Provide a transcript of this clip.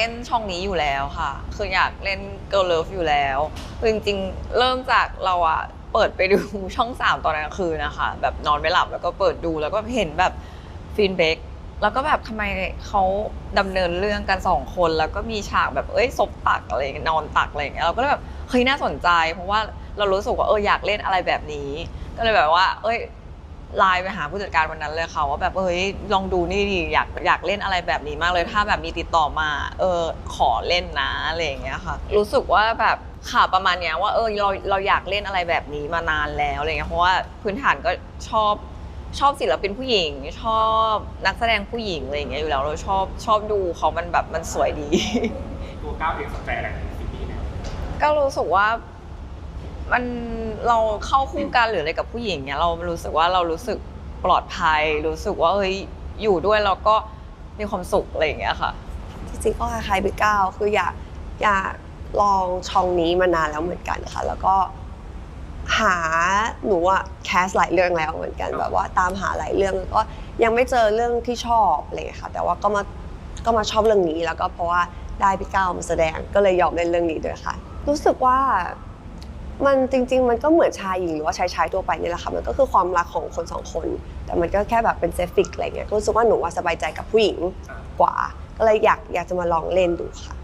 ล่นช่องนี้อยู่แล้วค่ะ คืออยากเล่น Girl Love อยู่แล้วคือจริงๆ เริ่มจากเราอะเปิดไปดูช่องสามตอนกลางคืนนะคะ แบบนอนไม่หลับแล้วก็เปิดดูแล้วก็เห็นแบบฟินเบกแล้วก็แบบทำไมเขาดำเนินเรื่องกันสองคนแล้วก็มีฉากแบบเอ้ยซบตักอะไรนอนตักอะไรอย่างเงี้ยเราก็เลยแบบเฮ้ยน่าสนใจ เพราะว่าเรารู้สึกว่าเอออยากเล่นอะไรแบบนี้ ก็เลยแบบว่า เอ้ย ไลน์ไปหาผู้จัดการวันนั้นเลยค่ะว่าแบบเฮ้ยลองดูนี่ดิอยากอยากเล่นอะไรแบบนี้มากเลย ถ้าแบบมีติดต่อมาเออขอเล่นนะอะไรอย่างเงี้ยค่ะ รู้สึกว่าแบบข่าวประมาณเนี้ยว่าเออเราเราอยากเล่นอะไรแบบนี้มานานแล้วอะไรเงี้ยเพราะว่าพื้นฐานก็ชอบชอบศิลปินผู้หญิง ชอบนักแสดงผู้หญิงอะไรอย่างเงี้ยอยู่แล้วเราชอบชอบดูเขามันแบบมันสวยดี ตัวก้าวเองสนใจอะไรในซีรีส์เนี่ยก็รู้สึกว่า มันเราเข้าคู่กันหรืออะไรกับผู้หญิงเนี่ยเรารู้สึกว่าเรารู้สึกปลอดภัย รู้สึกว่าเฮ้ยอยู่ด้วยเราก็มีความสุขอะไรอย่างเงี้ยค่ะจริงๆก็คล้ายๆพี่ก้าวคืออยากอยากลองช่องนี้มานานแล้วเหมือนกันค่ะ แล้วก็หาหนูอะแคสหลายเรื่องแล้วเหมือนกันแบบว่าตามหาหลายเรื่องแล้วก็ยังไม่เจอเรื่องที่ชอบเงี้ยค่ะ แต่ว่าก็มาก็มาชอบเรื่องนี้แล้วก็เพราะว่าได้พี่ก้าวมาแสดงก็เลยยอมเล่นเรื่องนี้ด้วยค่ะ รู้สึกว่า มันจริง ๆ มันก็เหมือนชายหญิงหรือว่าชายชายทั่วไปนี่แหละค่ะมันก็คือความรักของคนสองคน แต่มันก็แค่แบบเป็นเซฟิกอะไรเงี้ยก็รู้สึกว่าหนูว่าสบายใจกับผู้หญิงกว่า ก็เลยอยากอยากจะมาลองเล่นดูค่ะ